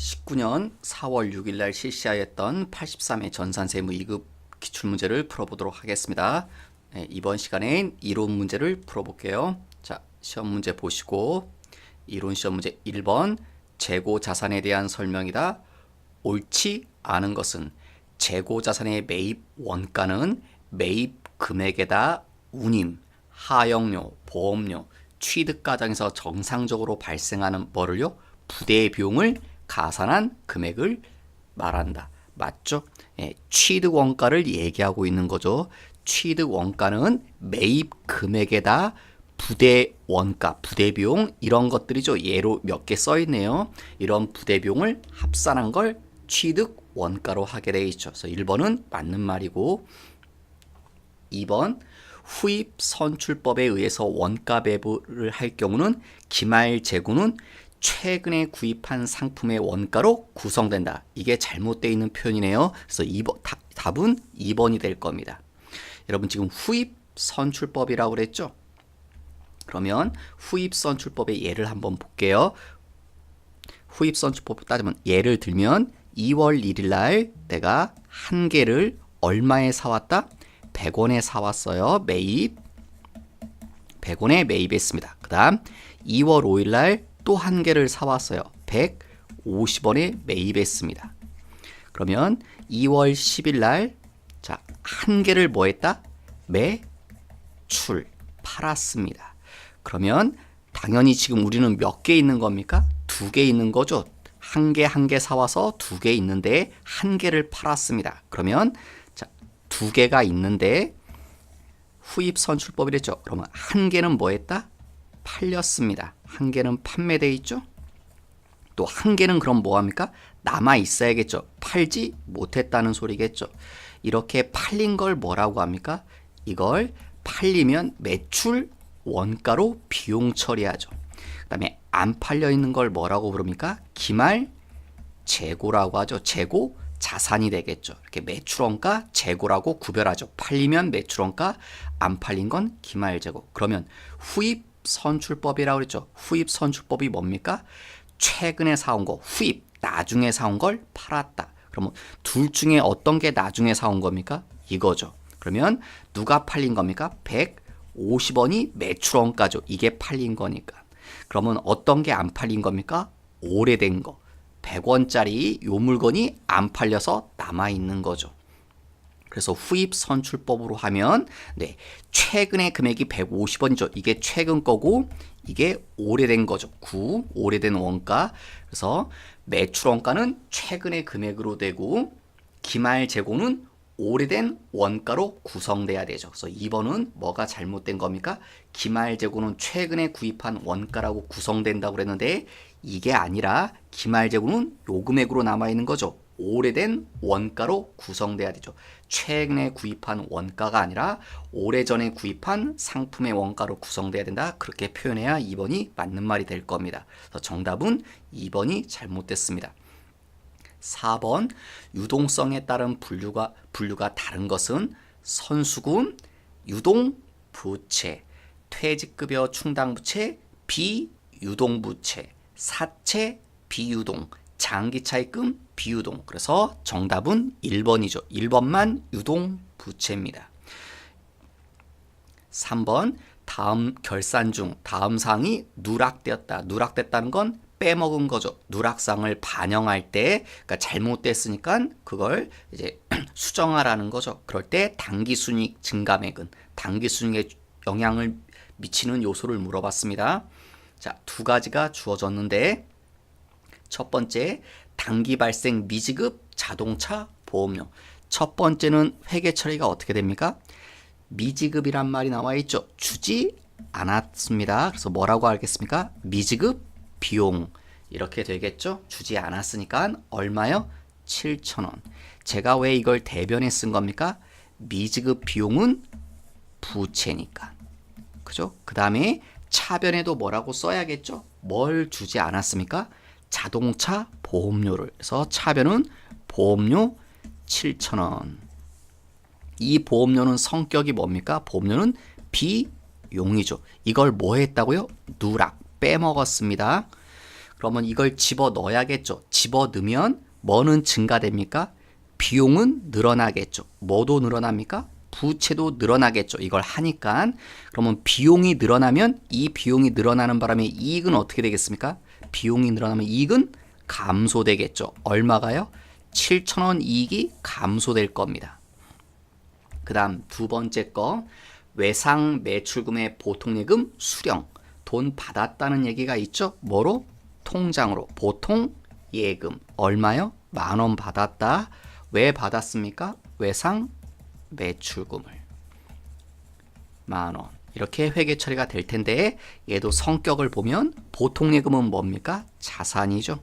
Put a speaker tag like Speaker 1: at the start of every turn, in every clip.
Speaker 1: 19년 4월 6일 날 실시하였던 83회 전산세무 2급 기출문제를 풀어보도록 하겠습니다. 네, 이번 시간엔 이론 문제를 풀어볼게요. 자, 시험 문제 보시고 이론 시험 문제 1번 재고 자산에 대한 설명이다. 옳지 않은 것은 재고 자산의 매입 원가는 매입 금액에다 운임, 하역료, 보험료, 취득 과정에서 정상적으로 발생하는 뭐를요? 부대 비용을 가산한 금액을 말한다. 맞죠? 예, 취득 원가를 얘기하고 있는 거죠. 취득 원가는 매입 금액에다 부대 원가, 부대 비용 이런 것들이죠. 예로 몇 개 써 있네요. 이런 부대 비용을 합산한 걸 취득 원가로 하게 돼 있죠. 그래서 1번은 맞는 말이고 2번 후입 선출법에 의해서 원가 배부를 할 경우는 기말 재고는 최근에 구입한 상품의 원가로 구성된다. 이게 잘못되어 있는 표현이네요. 그래서 2번, 답, 답은 2번이 될 겁니다. 여러분 지금 후입 선출법이라고 그랬죠? 그러면 후입 선출법의 예를 한번 볼게요. 후입 선출법 따지면 예를 들면 2월 1일 날 내가 한 개를 얼마에 사왔다? 100원에 사왔어요. 매입. 100원에 매입했습니다. 그 다음 2월 5일 날 또 한 개를 사왔어요. 150원에 매입했습니다. 그러면 2월 10일 날, 자, 한 개를 뭐 했다? 매출, 팔았습니다. 그러면 당연히 지금 우리는 몇 개 있는 겁니까? 두 개 있는 거죠. 한 개 한 개 사와서 두 개 있는데 한 개를 팔았습니다. 그러면 자, 두 개가 있는데 후입 선출법이랬죠. 그러면 한 개는 뭐 했다? 팔렸습니다. 한 개는 판매돼 있죠. 또 한 개는 그럼 뭐 합니까? 남아 있어야겠죠. 팔지 못했다는 소리겠죠. 이렇게 팔린 걸 뭐라고 합니까? 이걸 팔리면 매출 원가로 비용 처리하죠. 그 다음에 안 팔려 있는 걸 뭐라고 부릅니까? 기말 재고라고 하죠. 재고 자산이 되겠죠. 이렇게 매출원가 재고라고 구별하죠. 팔리면 매출원가, 안 팔린 건 기말 재고. 그러면 후입 선출법이라고 그랬죠. 후입 선출법이 뭡니까? 최근에 사온 거 후입, 나중에 사온 걸 팔았다. 그러면 둘 중에 어떤 게 나중에 사온 겁니까? 이거죠. 그러면 누가 팔린 겁니까? 150원이 매출원가죠. 이게 팔린 거니까. 그러면 어떤 게 안 팔린 겁니까? 오래된 거. 100원짜리 요 물건이 안 팔려서 남아 있는 거죠. 그래서 후입 선출법으로 하면 네, 최근의 금액이 150원이죠. 이게 최근 거고 이게 오래된 거죠. 9 오래된 원가. 그래서 매출 원가는 최근의 금액으로 되고 기말 재고는 오래된 원가로 구성돼야 되죠. 그래서 2번은 뭐가 잘못된 겁니까? 기말 재고는 최근에 구입한 원가라고 구성된다고 그랬는데 이게 아니라 기말 재고는 요 금액으로 남아 있는 거죠. 오래된 원가로 구성돼야 되죠. 최근에 구입한 원가가 아니라 오래전에 구입한 상품의 원가로 구성돼야 된다. 그렇게 표현해야 2번이 맞는 말이 될 겁니다. 그래서 정답은 2번이 잘못됐습니다. 4번 유동성에 따른 분류가 분류가 다른 것은 선수금, 유동 부채, 퇴직급여 충당 부채, 비유동 부채, 사채 비유동, 장기 차입금 비유동. 그래서 정답은 1번이죠. 1번만 유동 부채입니다. 3번 다음 결산 중 다음 사항이 누락되었다. 누락됐다는 건 빼먹은 거죠. 누락상을 반영할 때 그러니까 잘못됐으니까 그걸 이제 수정하라는 거죠. 그럴 때 당기 순이익 증감액은 당기 순이익에 영향을 미치는 요소를 물어봤습니다. 자, 두 가지가 주어졌는데 첫 번째 단기 발생 미지급 자동차 보험료. 첫 번째는 회계 처리가 어떻게 됩니까? 미지급이란 말이 나와 있죠. 주지 않았습니다. 그래서 뭐라고 하겠습니까? 미지급 비용 이렇게 되겠죠. 주지 않았으니까 얼마요? 7,000원. 제가 왜 이걸 대변에 쓴 겁니까? 미지급 비용은 부채니까. 그죠? 그 다음에 차변에도 뭐라고 써야겠죠? 뭘 주지 않았습니까? 자동차 보험료를 해서 차변은 보험료 7,000원. 이 보험료는 성격이 뭡니까? 보험료는 비용이죠. 이걸 뭐 했다고요? 누락 빼먹었습니다. 그러면 이걸 집어 넣어야겠죠. 집어 넣으면 뭐는 증가됩니까? 비용은 늘어나겠죠. 뭐도 늘어납니까? 부채도 늘어나겠죠. 이걸 하니까 그러면 비용이 늘어나면 이 비용이 늘어나는 바람에 이익은 어떻게 되겠습니까? 비용이 늘어나면 이익은 감소되겠죠. 얼마가요? 7천원 이익이 감소될 겁니다. 그 다음 두 번째 거 외상 매출금의 보통예금 수령 돈 받았다는 얘기가 있죠. 뭐로? 통장으로 보통 예금 얼마요? 만 원 받았다. 왜 받았습니까? 외상 매출금을 만 원. 이렇게 회계 처리가 될 텐데 얘도 성격을 보면 보통 예금은 뭡니까? 자산이죠.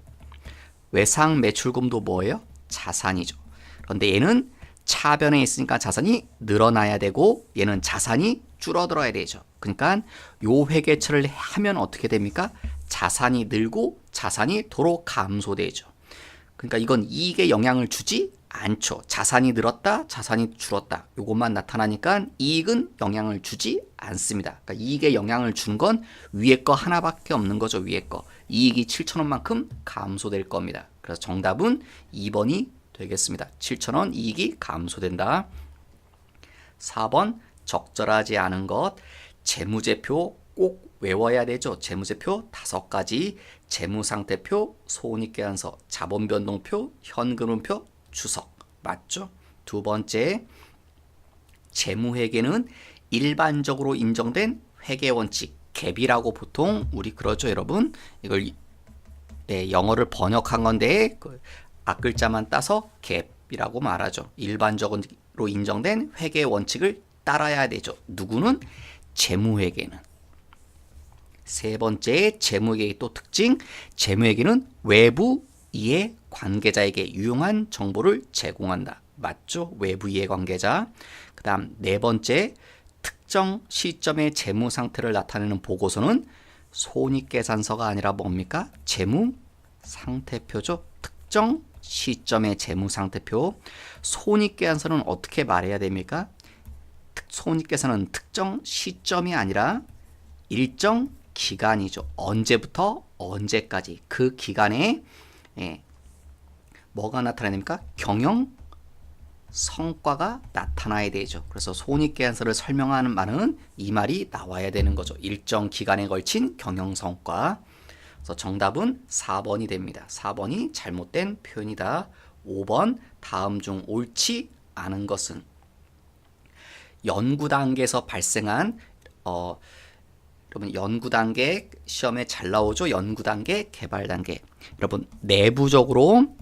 Speaker 1: 외상 매출금도 뭐예요? 자산이죠. 그런데 얘는 차변에 있으니까 자산이 늘어나야 되고 얘는 자산이 줄어들어야 되죠. 그러니까 요 회계처를 하면 어떻게 됩니까? 자산이 늘고 자산이 도로 감소되죠. 그러니까 이건 이익에 영향을 주지 않죠. 자산이 늘었다, 자산이 줄었다. 요것만 나타나니까 이익은 영향을 주지 않습니다. 그러니까 이익에 영향을 준 건 위에 거 하나밖에 없는 거죠. 위에 거. 이익이 7천원만큼 감소될 겁니다. 그래서 정답은 2번이 되겠습니다. 7천원 이익이 감소된다. 4번 적절하지 않은 것 재무제표 꼭 외워야 되죠. 재무제표 다섯 가지 재무상태표, 손익계산서, 자본변동표, 현금흐름표, 주석. 맞죠? 두 번째 재무회계는 일반적으로 인정된 회계 원칙 갭이라고 보통 우리 그러죠 여러분? 이걸 네, 영어를 번역한 건데 그 앞글자만 따서 갭이라고 말하죠. 일반적으로 인정된 회계 원칙을 따라야 되죠. 누구는? 재무회계는. 세 번째 재무회계의 또 특징 재무회계는 외부 이해 관계자에게 유용한 정보를 제공한다. 맞죠? 외부 이해 관계자. 그 다음 네 번째 특정 시점의 재무 상태를 나타내는 보고서는 손익계산서가 아니라 뭡니까? 재무 상태표죠. 특정 시점의 재무 상태표. 손익계산서는 어떻게 말해야 됩니까? 손익계산은 특정 시점이 아니라 일정 기간이죠. 언제부터 언제까지 그 기간에 예, 뭐가 나타나야 됩니까? 경영 성과가 나타나야 되죠. 그래서 손익계산서를 설명하는 말은 이 말이 나와야 되는 거죠. 일정 기간에 걸친 경영 성과. 그래서 정답은 4번이 됩니다. 4번이 잘못된 표현이다. 5번 다음 중 옳지 않은 것은 연구 단계에서 발생한 어 여러분 연구 단계 시험에 잘 나오죠. 연구 단계, 개발 단계. 여러분 내부적으로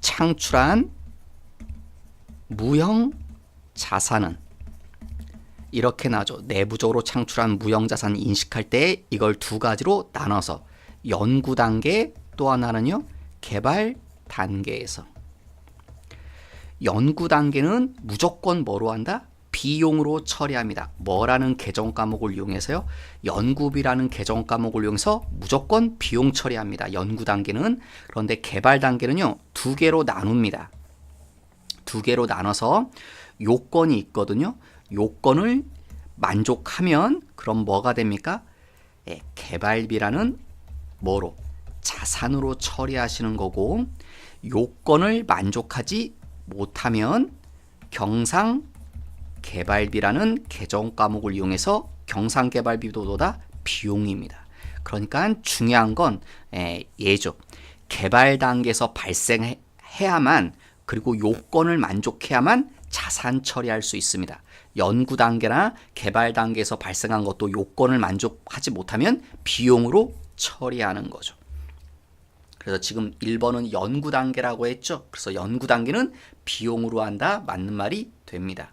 Speaker 1: 창출한 무형 자산은 이렇게 나죠. 내부적으로 창출한 무형 자산 인식할 때 이걸 두 가지로 나눠서 연구 단계 또 하나는요. 개발 단계에서 연구 단계는 무조건 뭐로 한다? 비용으로 처리합니다. 뭐라는 계정 과목을 이용해서요? 연구비라는 계정 과목을 이용해서 무조건 비용 처리합니다. 연구 단계는 그런데 개발 단계는요. 두 개로 나눕니다. 두 개로 나눠서 요건이 있거든요. 요건을 만족하면 그럼 뭐가 됩니까? 예, 개발비라는 뭐로 자산으로 처리하시는 거고 요건을 만족하지 못하면 경상 개발비라는 계정 과목을 이용해서 경상 개발비보다 비용입니다. 그러니까 중요한 건 예죠. 개발 단계에서 발생해야만 그리고 요건을 만족해야만 자산 처리할 수 있습니다. 연구 단계나 개발 단계에서 발생한 것도 요건을 만족하지 못하면 비용으로 처리하는 거죠. 그래서 지금 1번은 연구 단계라고 했죠. 그래서 연구 단계는 비용으로 한다. 맞는 말이 됩니다.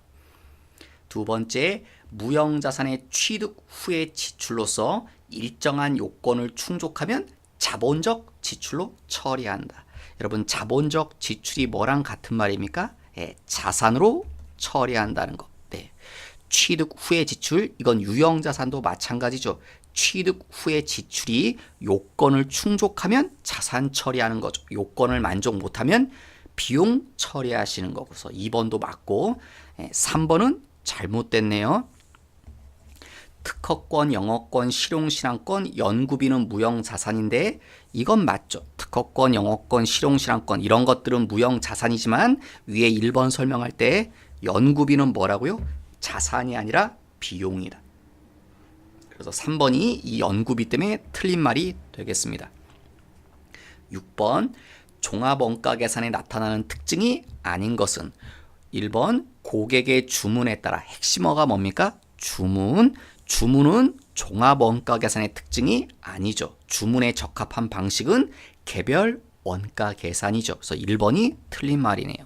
Speaker 1: 두 번째, 무형자산의 취득 후의 지출로서 일정한 요건을 충족하면 자본적 지출로 처리한다. 여러분, 자본적 지출이 뭐랑 같은 말입니까? 예, 자산으로 처리한다는 것. 네. 취득 후의 지출, 이건 유형자산도 마찬가지죠. 취득 후의 지출이 요건을 충족하면 자산 처리하는 거죠. 요건을 만족 못하면 비용 처리하시는 거고서 2번도 맞고 3번은 예, 잘못됐네요. 특허권, 영어권, 실용실황권, 연구비는 무형자산인데 이건 맞죠. 특허권, 영어권, 실용실황권 이런 것들은 무형자산이지만 위에 1번 설명할 때 연구비는 뭐라고요? 자산이 아니라 비용이다. 그래서 3번이 이 연구비 때문에 틀린 말이 되겠습니다. 6번 종합원가 계산에 나타나는 특징이 아닌 것은 1번 고객의 주문에 따라 핵심어가 뭡니까? 주문. 주문은 종합원가 계산의 특징이 아니죠. 주문에 적합한 방식은 개별 원가 계산이죠. 그래서 1번이 틀린 말이네요.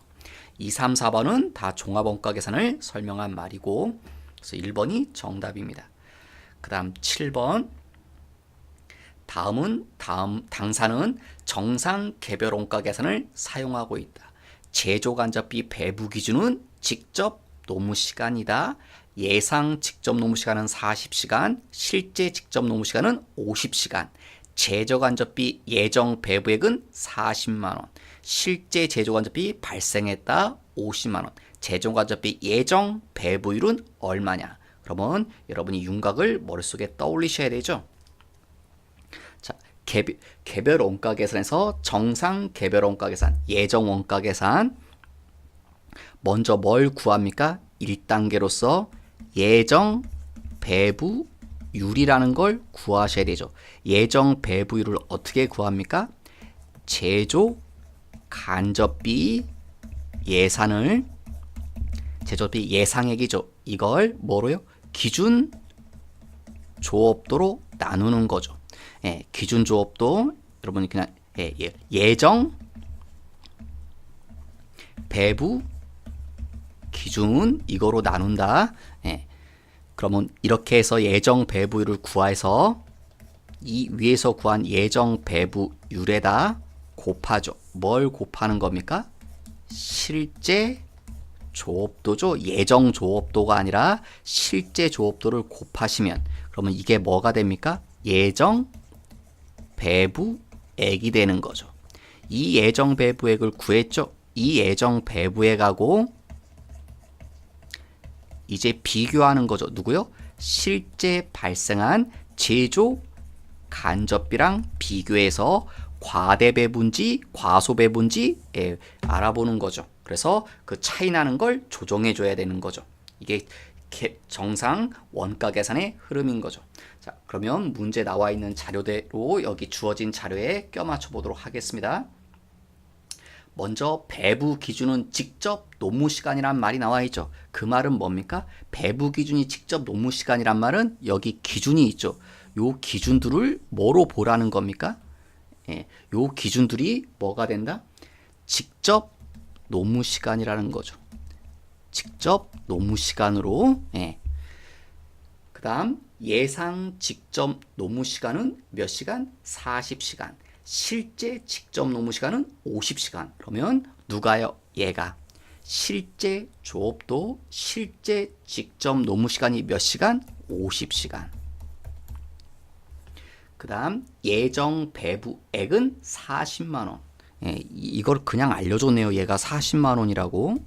Speaker 1: 2, 3, 4번은 다 종합원가 계산을 설명한 말이고 그래서 1번이 정답입니다. 그 다음 7번 다음은 다음 당사는 정상 개별 원가 계산을 사용하고 있다. 제조 간접비 배부 기준은 직접 노무 시간이다. 예상 직접 노무 시간은 40시간, 실제 직접 노무 시간은 50시간. 제조 간접비 예정 배부액은 40만 원. 실제 제조 간접비 발생했다 50만 원. 제조 간접비 예정 배부율은 얼마냐? 그러면 여러분이 윤곽을 머릿속에 떠올리셔야 되죠. 자, 개별, 개별 원가 계산에서 정상 개별 원가 계산, 예정 원가 계산. 먼저 뭘 구합니까? 1단계로서 예정 배부율이라는 걸 구하셔야 되죠. 예정 배부율을 어떻게 구합니까? 제조 간접비 예산을 제조비 예상액이죠. 이걸 뭐로요? 기준 조업도로 나누는 거죠. 예, 기준 조업도 여러분이 그냥 예, 예, 예정 배부 기준 이거로 나눈다. 예. 그러면 이렇게 해서 예정 배부율을 구해서 이 위에서 구한 예정 배부율에다 곱하죠. 뭘 곱하는 겁니까? 실제 조업도죠. 예정 조업도가 아니라 실제 조업도를 곱하시면 그러면 이게 뭐가 됩니까? 예정 배부액이 되는 거죠. 이 예정 배부액을 구했죠. 이 예정 배부액하고 이제 비교하는 거죠. 누구요? 실제 발생한 제조 간접비랑 비교해서 과대배분지, 과소배분지 예, 알아보는 거죠. 그래서 그 차이 나는 걸 조정해 줘야 되는 거죠. 이게 정상 원가 계산의 흐름인 거죠. 자, 그러면 문제 나와 있는 자료대로 여기 주어진 자료에 껴맞춰 보도록 하겠습니다. 먼저 배부 기준은 직접 노무 시간이란 말이 나와 있죠. 그 말은 뭡니까? 배부 기준이 직접 노무 시간이란 말은 여기 기준이 있죠. 요 기준들을 뭐로 보라는 겁니까? 예, 요 기준들이 뭐가 된다? 직접 노무 시간이라는 거죠. 직접 노무 시간으로 예. 그다음 예상 직접 노무 시간은 몇 시간? 40시간. 실제 직접 노무 시간은 50시간. 그러면 누가요? 얘가. 실제 조업도 실제 직접 노무 시간이 몇 시간? 50시간. 그 다음 예정 배부액은 40만 원. 예, 이걸 그냥 알려줬네요. 얘가 40만 원이라고.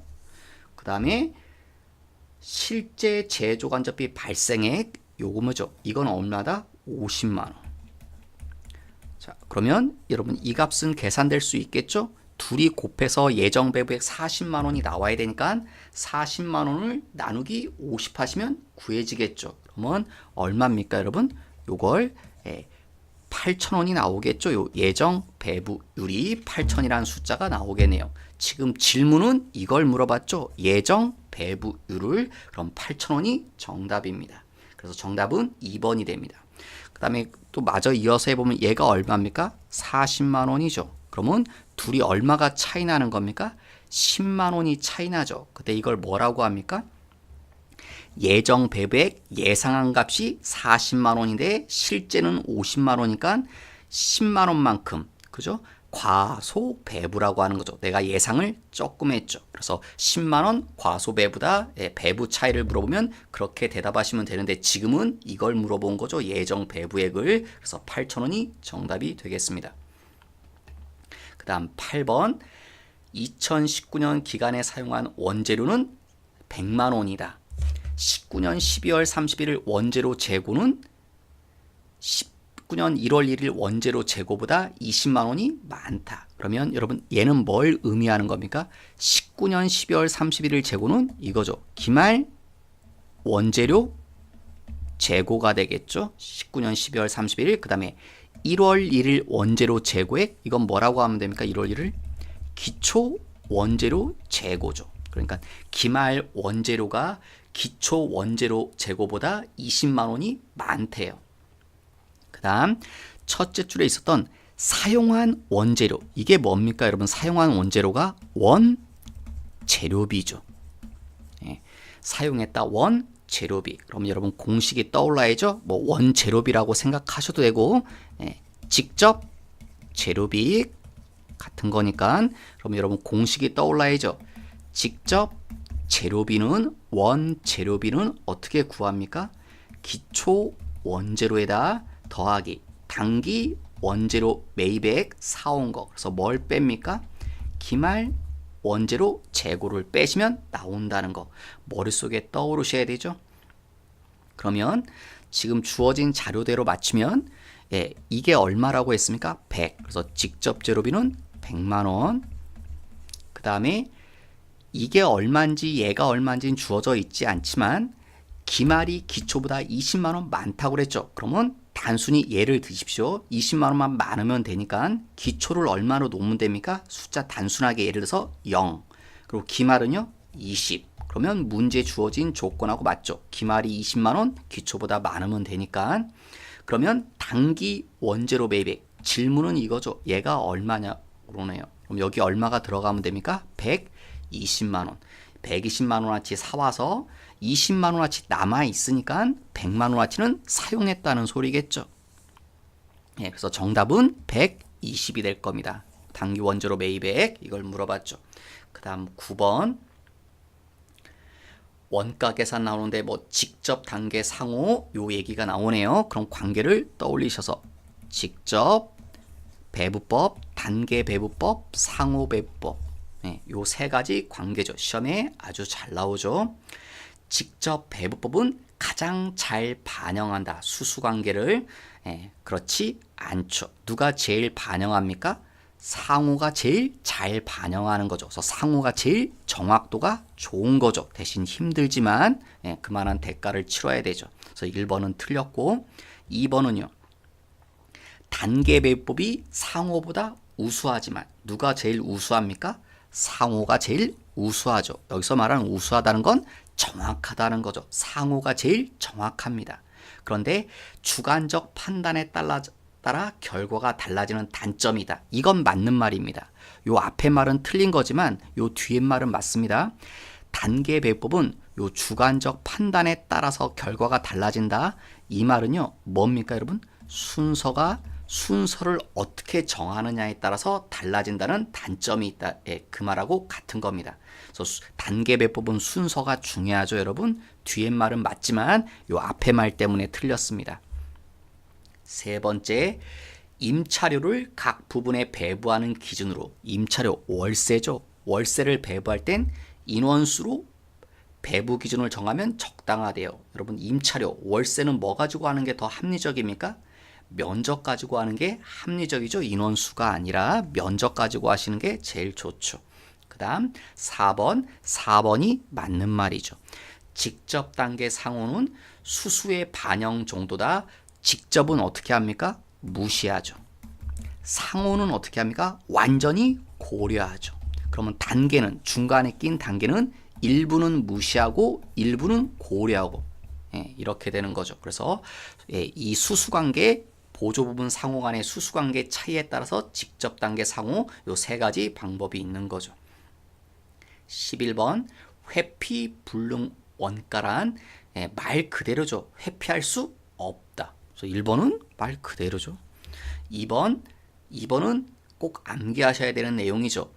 Speaker 1: 그 다음에 실제 제조 간접비 발생액 요거 뭐죠? 이건 얼마다? 50만 원. 자, 그러면 여러분 이 값은 계산될 수 있겠죠? 둘이 곱해서 예정 배부액 40만 원이 나와야 되니까 40만 원을 나누기 50 하시면 구해지겠죠. 그러면 얼마입니까, 여러분? 요걸 예, 8,000원이 나오겠죠. 요 예정 배부율이 8,000이라는 숫자가 나오겠네요. 지금 질문은 이걸 물어봤죠. 예정 배부율을 그럼 8,000원이 정답입니다. 그래서 정답은 2번이 됩니다. 그 다음에 또 마저 이어서 해보면 얘가 얼마입니까? 40만 원이죠. 그러면 둘이 얼마가 차이 나는 겁니까? 10만 원이 차이 나죠. 그때 이걸 뭐라고 합니까? 예정 배부액 예상한 값이 40만 원인데 실제는 50만 원이니까 10만 원만큼 그죠? 과소 배부라고 하는 거죠. 내가 예상을 조금 했죠. 그래서 10만 원 과소 배부다 예, 배부 차이를 물어보면 그렇게 대답하시면 되는데 지금은 이걸 물어본 거죠. 예정 배부액을 그래서 8천 원이 정답이 되겠습니다. 그다음 8번 2019년 기간에 사용한 원재료는 100만 원이다. 19년 12월 31일 원재료 재고는 19년 1월 1일 원재료 재고보다 20만 원이 많다. 그러면 여러분 얘는 뭘 의미하는 겁니까? 19년 12월 31일 재고는 이거죠. 기말 원재료 재고가 되겠죠. 19년 12월 31일 그다음에 1월 1일 원재료 재고액 이건 뭐라고 하면 됩니까? 1월 1일 기초 원재료 재고죠. 그러니까 기말 원재료가 기초 원재료 재고보다 20만 원이 많대요. 그다음 첫째 줄에 있었던 사용한 원재료 이게 뭡니까 여러분 사용한 원재료가 원 재료비죠. 예, 사용했다 원 재료비. 그럼 여러분 공식이 떠올라야죠. 뭐 원 재료비라고 생각하셔도 되고 예, 직접 재료비 같은 거니까 그럼 여러분 공식이 떠올라야죠. 직접 재료비는 원 재료비는 어떻게 구합니까? 기초 원재료에다 더하기 단기 원재료 매입액 사온 거. 그래서 뭘 뺍니까? 기말 원재료 재고를 빼시면 나온다는 거 머릿속에 떠오르셔야 되죠. 그러면 지금 주어진 자료대로 맞추면 예, 이게 얼마라고 했습니까? 100. 그래서 직접 재료비는 100만 원. 그 다음에 이게 얼마인지 얘가 얼마인지는 주어져 있지 않지만 기말이 기초보다 20만 원 많다고 그랬죠. 그러면 단순히 예를 드십시오. 20만 원만 많으면 되니까 기초를 얼마로 놓으면 됩니까? 숫자 단순하게 예를 들어서 0. 그리고 기말은요? 20. 그러면 문제 주어진 조건하고 맞죠. 기말이 20만 원, 기초보다 많으면 되니까. 그러면 단기 원재료 매입액. 질문은 이거죠. 얘가 얼마냐? 그러네요. 그럼 여기 얼마가 들어가면 됩니까? 120만 원. 120만 원어치 사 와서 20만 원어치 남아 있으니까 100만 원어치는 사용했다는 소리겠죠. 예, 그래서 정답은 120이 될 겁니다. 단기 원재료 매입액 이걸 물어봤죠. 그다음 9번 원가 계산 나오는데 뭐 직접 단계 상호 요 얘기가 나오네요. 그럼 관계를 떠올리셔서 직접 배부법, 단계 배부법, 상호 배부법 네, 요세 가지 관계죠. 시험에 아주 잘 나오죠. 직접 배부법은 가장 잘 반영한다. 수수관계를 예, 그렇지 않죠. 누가 제일 반영합니까? 상호가 제일 잘 반영하는 거죠. 그래서 상호가 제일 정확도가 좋은 거죠. 대신 힘들지만 예, 그만한 대가를 치러야 되죠. 그래서 1번은 틀렸고 2번은요. 단계 배법이 상호보다 우수하지만 누가 제일 우수합니까? 상호가 제일 우수하죠. 여기서 말하는 우수하다는 건 정확하다는 거죠. 상호가 제일 정확합니다. 그런데 주관적 판단에 따라, 따라 결과가 달라지는 단점이다. 이건 맞는 말입니다. 요 앞에 말은 틀린 거지만 요 뒤에 말은 맞습니다. 단계 배법은 요 주관적 판단에 따라서 결과가 달라진다. 이 말은요. 뭡니까, 여러분? 순서가 순서를 어떻게 정하느냐에 따라서 달라진다는 단점이 있다. 예, 그 말하고 같은 겁니다. 그래서 단계 배법은 순서가 중요하죠, 여러분. 뒤에 말은 맞지만 요 앞에 말 때문에 틀렸습니다. 세 번째, 임차료를 각 부분에 배부하는 기준으로 임차료 월세죠. 월세를 배부할 땐 인원수로 배부 기준을 정하면 적당하대요. 여러분 임차료 월세는 뭐 가지고 하는 게 더 합리적입니까? 면적 가지고 하는 게 합리적이죠. 인원수가 아니라 면적 가지고 하시는 게 제일 좋죠. 그 다음 4번, 4번이 맞는 말이죠. 직접 단계 상호는 수수의 반영 정도다. 직접은 어떻게 합니까? 무시하죠. 상호는 어떻게 합니까? 완전히 고려하죠. 그러면 단계는 중간에 낀 단계는 일부는 무시하고 일부는 고려하고 예, 이렇게 되는 거죠. 그래서 예, 이 수수관계 보조 부분 상호 간의 수수관계 차이에 따라서 직접 단계 상호 요 세 가지 방법이 있는 거죠. 11번 회피 불능 원가란 예, 말 그대로죠. 회피할 수 없다. 그래서 1번은 말 그대로죠. 2번 2번은 꼭 암기하셔야 되는 내용이죠.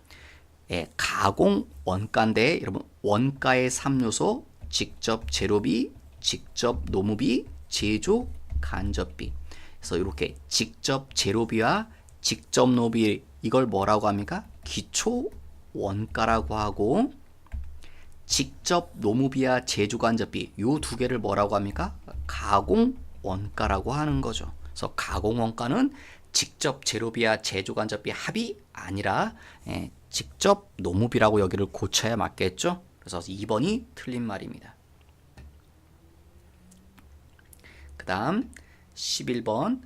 Speaker 1: 예, 가공 원가인데 여러분 원가의 3요소 직접 재료비, 직접 노무비, 제조 간접비. 그래서 이렇게 직접 재료비와 직접 노비 이걸 뭐라고 합니까? 기초 원가라고 하고 직접 노무비와 제조간접비 요두 개를 뭐라고 합니까? 가공 원가라고 하는 거죠. 그래서 가공 원가는 직접 재료비와 제조간접비 합이 아니라 예, 직접 노무비라고 여기를 고쳐야 맞겠죠. 그래서 2번이 틀린 말입니다. 그 다음 11번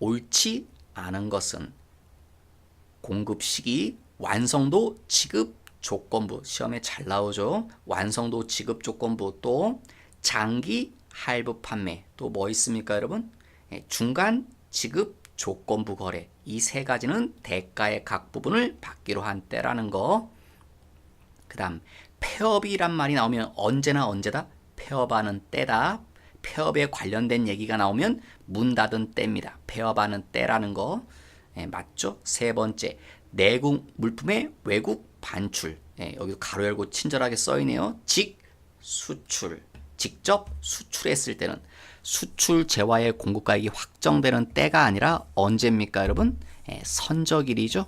Speaker 1: 옳지 않은 것은 공급 시기, 완성도, 지급 조건부 시험에 잘 나오죠. 완성도, 지급 조건부 또 장기 할부 판매 또 뭐 있습니까, 여러분? 예, 중간 지급 조건부 거래 이 세 가지는 대가의 각 부분을 받기로 한 때라는 거. 그다음 폐업이란 말이 나오면 언제나 언제다 폐업하는 때다. 폐업에 관련된 얘기가 나오면 문 닫은 때입니다. 폐업하는 때라는 거 예, 맞죠? 세 번째 내국 물품의 외국 반출 예, 여기 가로 열고 친절하게 써있네요. 직 수출 직접 수출했을 때는 수출 재화의 공급가액이 확정되는 때가 아니라 언제입니까, 여러분? 예, 선적일이죠.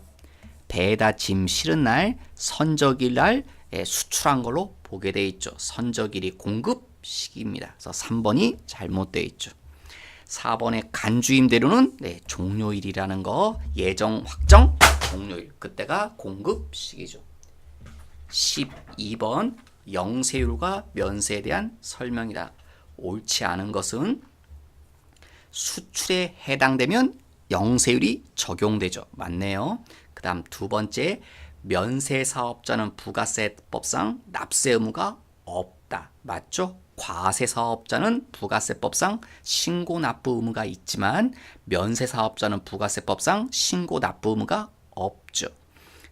Speaker 1: 배에다 짐 실은 날 선적일 날 예, 수출한 걸로 보게 돼 있죠. 선적일이 공급 시기입니다. 그래서 3번이 잘못되어 있죠. 4번의 간주임 대로는 네, 종료일이라는 거 예정 확정 종료일 그때가 공급 시기죠. 12번 영세율과 면세에 대한 설명이다. 옳지 않은 것은 수출에 해당되면 영세율이 적용되죠. 맞네요. 그 다음 두 번째, 면세 사업자는 부가세법상 납세 의무가 없다. 맞죠? 과세 사업자는 부가세법상 신고 납부 의무가 있지만 면세 사업자는 부가세법상 신고 납부 의무가 없죠.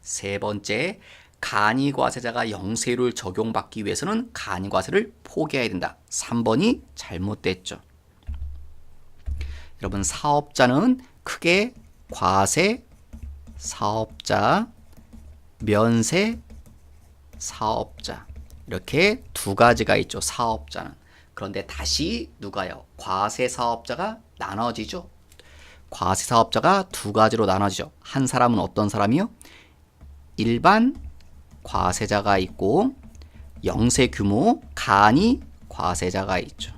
Speaker 1: 세 번째, 간이과세자가 영세율을 적용받기 위해서는 간이과세를 포기해야 된다. 3번이 잘못됐죠. 여러분 사업자는 크게 과세 사업자, 면세 사업자 이렇게 두 가지가 있죠. 사업자는. 그런데 다시 누가요? 과세 사업자가 나눠지죠. 과세 사업자가 두 가지로 나눠지죠. 한 사람은 어떤 사람이요? 일반 과세자가 있고 영세 규모 간이 과세자가 있죠.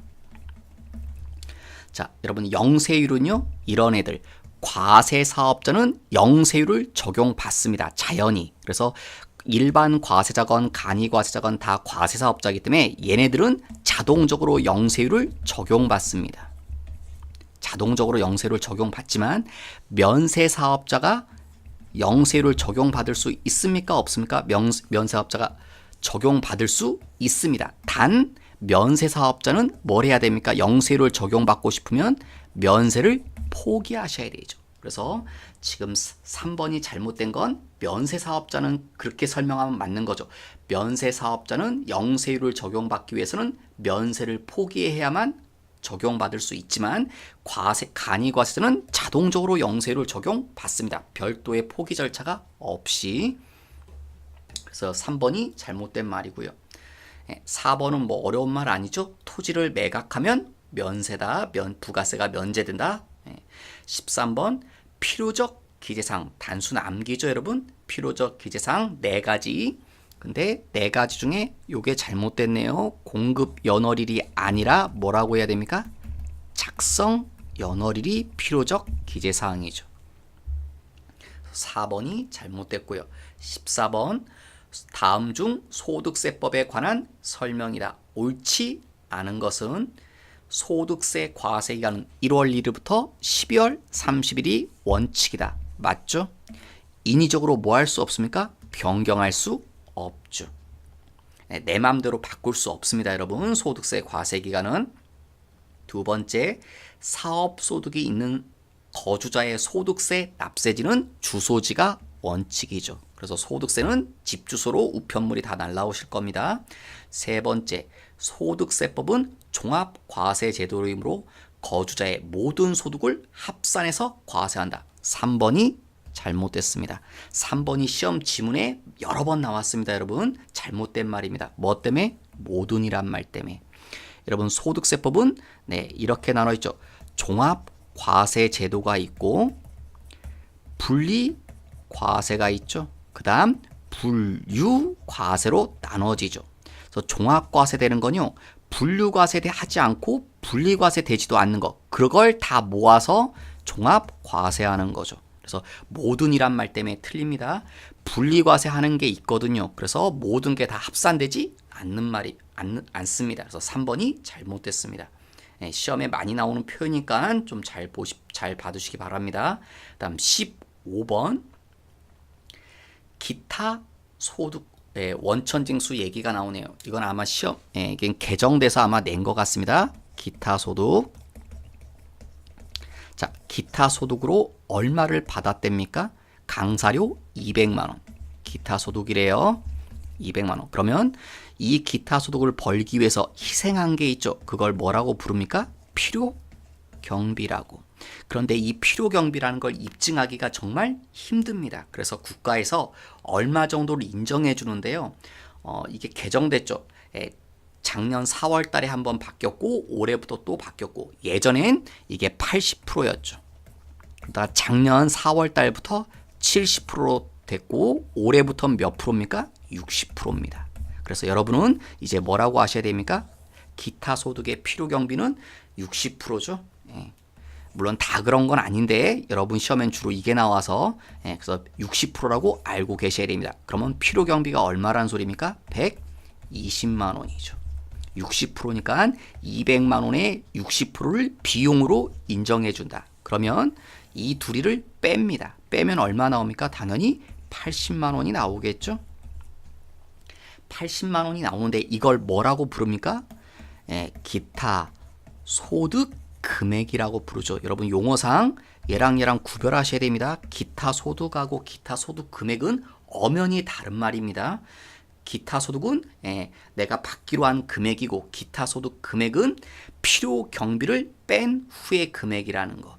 Speaker 1: 자, 여러분 영세율은요. 이런 애들 과세 사업자는 영세율을 적용받습니다. 자연히. 그래서 일반 과세자건 간이 과세자건 다 과세 사업자이기 때문에 얘네들은 자동적으로 영세율을 적용받습니다. 자동적으로 영세율을 적용받지만 면세 사업자가 영세율을 적용받을 수 있습니까? 없습니까? 면, 면세 사업자가 적용받을 수 있습니다. 단 면세 사업자는 뭘 해야 됩니까? 영세율을 적용받고 싶으면 면세를 포기하셔야 되죠. 그래서 지금 3번이 잘못된 건 면세 사업자는 그렇게 설명하면 맞는 거죠. 면세 사업자는 영세율을 적용받기 위해서는 면세를 포기해야만 적용받을 수 있지만 과세 간이 과세는 자동적으로 영세율을 적용받습니다. 별도의 포기 절차가 없이 그래서 3번이 잘못된 말이고요. 4번은 뭐 어려운 말 아니죠? 토지를 매각하면 면세다. 면 부가세가 면제된다. 13번 필요적 기재상 단순 암기죠, 여러분? 필요적 기재상 네 가지. 근데 네 가지 중에 요게 잘못됐네요. 공급 연월일이 아니라 뭐라고 해야 됩니까? 작성 연월일이 필요적 기재 사항이죠. 4번이 잘못됐고요. 14번 다음 중 소득세법에 관한 설명이다. 옳지 않은 것은 소득세 과세 기간은 1월 1일부터 12월 30일이 원칙이다. 맞죠? 인위적으로 뭐 할 수 없습니까? 변경할 수 없죠. 네, 내 마음대로 바꿀 수 없습니다, 여러분. 소득세 과세 기간은 두 번째 사업 소득이 있는 거주자의 소득세 납세지는 주소지가 원칙이죠. 그래서 소득세는 집 주소로 우편물이 다 날라오실 겁니다. 세 번째, 소득세법은 종합 과세 제도이므로 거주자의 모든 소득을 합산해서 과세한다. 3번이 잘못됐습니다. 3번이 시험 지문에 여러 번 나왔습니다, 여러분. 잘못된 말입니다. 뭐 때문에? 모든이란 말 때문에. 여러분 소득세법은 네, 이렇게 나눠 있죠. 종합 과세 제도가 있고 분리 과세가 있죠. 그다음 분류 과세로 나눠지죠. 그래서 종합 과세 되는 건요. 분류 과세 하지 않고 분리 과세 되지도 않는 거. 그걸 다 모아서 종합 과세하는 거죠. 그래서 모든이란 말 때문에 틀립니다. 분리 과세 하는 게 있거든요. 그래서 모든 게 다 합산되지 않는 말이 않, 않습니다. 그래서 3번이 잘못됐습니다. 예, 시험에 많이 나오는 표현이니까 좀 잘 보시 잘 봐두시기 바랍니다. 그다음 15번 기타 소득 예, 원천징수 얘기가 나오네요. 이건 아마 시험 예, 이게 개정돼서 아마 낸 것 같습니다. 기타 소득 자, 기타 소득으로 얼마를 받았답니까? 강사료 200만 원. 기타 소득이래요. 200만 원. 그러면 이 기타 소득을 벌기 위해서 희생한 게 있죠. 그걸 뭐라고 부릅니까? 필요 경비라고. 그런데 이 필요 경비라는 걸 입증하기가 정말 힘듭니다. 그래서 국가에서 얼마 정도를 인정해 주는데요. 어, 이게 개정됐죠. 예, 작년 4월 달에 한 번 바뀌었고 올해부터 또 바뀌었고 예전엔 이게 80%였죠. 그러다가 작년 4월 달부터 70% 됐고 올해부터 몇 프로입니까? 60%입니다. 그래서 여러분은 이제 뭐라고 하셔야 됩니까? 기타 소득의 필요 경비는 60%죠. 예. 물론 다 그런 건 아닌데 여러분 시험엔 주로 이게 나와서 예, 그래서 60%라고 알고 계셔야 됩니다. 그러면 필요 경비가 얼마라는 소리입니까? 120만 원이죠. 60%니까 200만 원의 60%를 비용으로 인정해 준다. 그러면 이 둘이를 뺍니다. 빼면 얼마 나옵니까? 당연히 80만 원이 나오겠죠. 80만 원이 나오는데 이걸 뭐라고 부릅니까? 예, 기타 소득 금액이라고 부르죠. 여러분 용어상 얘랑 얘랑 구별하셔야 됩니다. 기타 소득하고 기타 소득 금액은 엄연히 다른 말입니다. 기타 소득은 예, 내가 받기로 한 금액이고 기타 소득 금액은 필요 경비를 뺀 후의 금액이라는 거.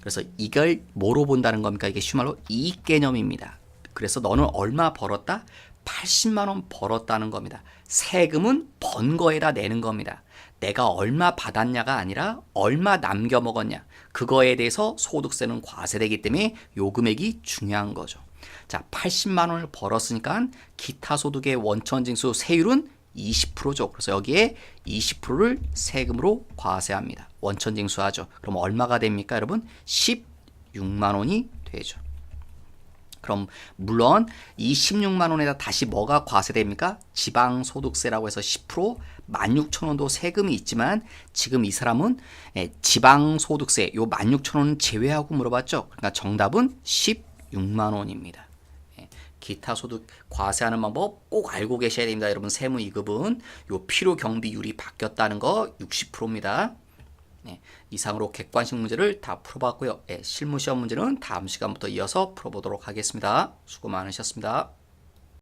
Speaker 1: 그래서 이걸 뭐로 본다는 겁니까? 이게 쉬운 말로 이익 개념입니다. 그래서 너는 얼마 벌었다? 80만 원 벌었다는 겁니다. 세금은 번 거에다 내는 겁니다. 내가 얼마 받았냐가 아니라 얼마 남겨 먹었냐. 그거에 대해서 소득세는 과세되기 때문에 요 금액이 중요한 거죠. 자, 80만 원을 벌었으니까 기타 소득의 원천징수 세율은 20%죠. 그래서 여기에 20%를 세금으로 과세합니다. 원천징수하죠. 그럼 얼마가 됩니까, 여러분? 16만 원이 되죠. 그럼 물론 이 16만 원에다 다시 뭐가 과세됩니까? 지방소득세라고 해서 10% 16,000원도 세금이 있지만 지금 이 사람은 예, 지방소득세 요 16,000원은 제외하고 물어봤죠. 그러니까 정답은 16만 원입니다. 예, 기타 소득 과세하는 방법 꼭 알고 계셔야 됩니다. 여러분 세무 2급은 요 필요 경비율이 바뀌었다는 거 60%입니다. 네, 이상으로 객관식 문제를 다 풀어봤고요. 네, 실무 시험 문제는 다음 시간부터 이어서 풀어보도록 하겠습니다. 수고 많으셨습니다.